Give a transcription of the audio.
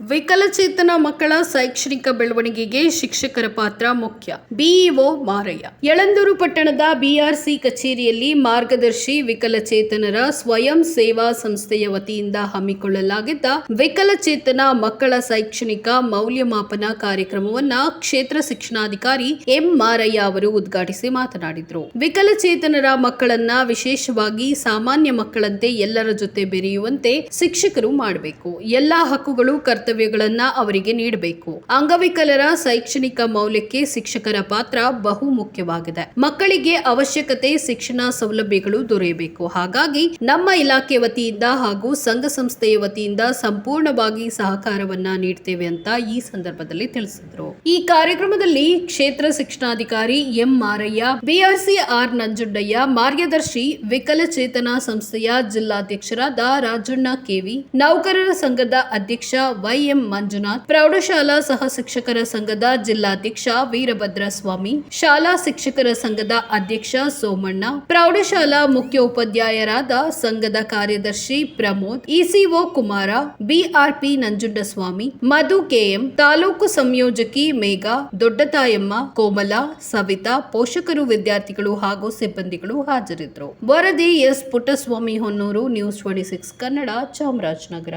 ವಿಕಲಚೇತನ ಮಕ್ಕಳ ಶೈಕ್ಷಣಿಕ ಬೆಳವಣಿಗೆಗೆ ಶಿಕ್ಷಕರ ಪಾತ್ರ ಮುಖ್ಯ. ಬಿಇಒ ಮಾರಯ್ಯ. ಯಳಂದೂರು ಪಟ್ಟಣದ ಬಿಆರ್ಸಿ ಕಚೇರಿಯಲ್ಲಿ ಮಾರ್ಗದರ್ಶಿ ವಿಕಲಚೇತನರ ಸ್ವಯಂ ಸೇವಾ ಸಂಸ್ಥೆಯ ವತಿಯಿಂದ ಹಮ್ಮಿಕೊಳ್ಳಲಾಗಿದ್ದ ವಿಕಲಚೇತನ ಮಕ್ಕಳ ಶೈಕ್ಷಣಿಕ ಮೌಲ್ಯಮಾಪನ ಕಾರ್ಯಕ್ರಮವನ್ನ ಕ್ಷೇತ್ರ ಶಿಕ್ಷಣಾಧಿಕಾರಿ ಎಂ ಮಾರಯ್ಯ ಅವರು ಉದ್ಘಾಟಿಸಿ ಮಾತನಾಡಿದರು. ವಿಕಲಚೇತನರ ಮಕ್ಕಳನ್ನ ವಿಶೇಷವಾಗಿ ಸಾಮಾನ್ಯ ಮಕ್ಕಳಂತೆ ಎಲ್ಲರ ಜೊತೆ ಬೆರೆಯುವಂತೆ ಶಿಕ್ಷಕರು ಮಾಡಬೇಕು. ಎಲ್ಲಾ ಹಕ್ಕುಗಳು ಕರ್ತವ್ಯಗಳನ್ನ ಅವರಿಗೆ ನೀಡಬೇಕು. ಅಂಗವಿಕಲರ ಶೈಕ್ಷಣಿಕ ಮೌಲ್ಯಕ್ಕೆ ಶಿಕ್ಷಕರ ಪಾತ್ರ ಬಹು ಮುಖ್ಯವಾಗಿದೆ ಮಕ್ಕಳಿಗೆ ಅವಶ್ಯಕತೆ ಶಿಕ್ಷಣ ಸೌಲಭ್ಯಗಳು ದೊರೆಯಬೇಕು. ಹಾಗಾಗಿ ನಮ್ಮ ಇಲಾಖೆ ವತಿಯಿಂದ ಹಾಗೂ ಸಂಘ ಸಂಸ್ಥೆಯ ವತಿಯಿಂದ ಸಂಪೂರ್ಣವಾಗಿ ಸಹಕಾರವನ್ನ ನೀಡ್ತೇವೆ ಅಂತ ಈ ಸಂದರ್ಭದಲ್ಲಿ ತಿಳಿಸಿದ್ರು. ಈ ಕಾರ್ಯಕ್ರಮದಲ್ಲಿ ಕ್ಷೇತ್ರ ಶಿಕ್ಷಣಾಧಿಕಾರಿ M Marayya BRC R Nanjundayya, ಮಾರ್ಗದರ್ಶಿ ವಿಕಲಚೇತನ ಸಂಸ್ಥೆಯ ಜಿಲ್ಲಾಧ್ಯಕ್ಷರಾದ ರಾಜಣ್ಣ ಕೆವಿ ನೌಕರರ ಸಂಘದ ಅಧ್ಯಕ್ಷ ವೈಎಂ ಮಂಜುನಾಥ್, ಪ್ರೌಢಶಾಲಾ ಸಹ ಶಿಕ್ಷಕರ ಸಂಘದ ಜಿಲ್ಲಾಧ್ಯಕ್ಷ ವೀರಭದ್ರ ಸ್ವಾಮಿ ಶಾಲಾ ಶಿಕ್ಷಕರ ಸಂಘದ ಅಧ್ಯಕ್ಷ ಸೋಮಣ್ಣ, ಪ್ರೌಢಶಾಲಾ ಮುಖ್ಯ ಉಪಾಧ್ಯಾಯರಾದ ಸಂಘದ ಕಾರ್ಯದರ್ಶಿ Pramod, ECO Kumara, BRP Nanjundaswamy, Madhu KM, taluk ಸಂಯೋಜಕಿ Megha, Doddathayamma, Komala, Savitha, ಪೋಷಕರು, ವಿದ್ಯಾರ್ಥಿಗಳು ಹಾಗೂ ಸಿಬ್ಬಂದಿಗಳು ಹಾಜರಿದ್ದರು. ವರದಿ S Puttaswamy Honnur, news twenty six, Kannada Chamarajanagar.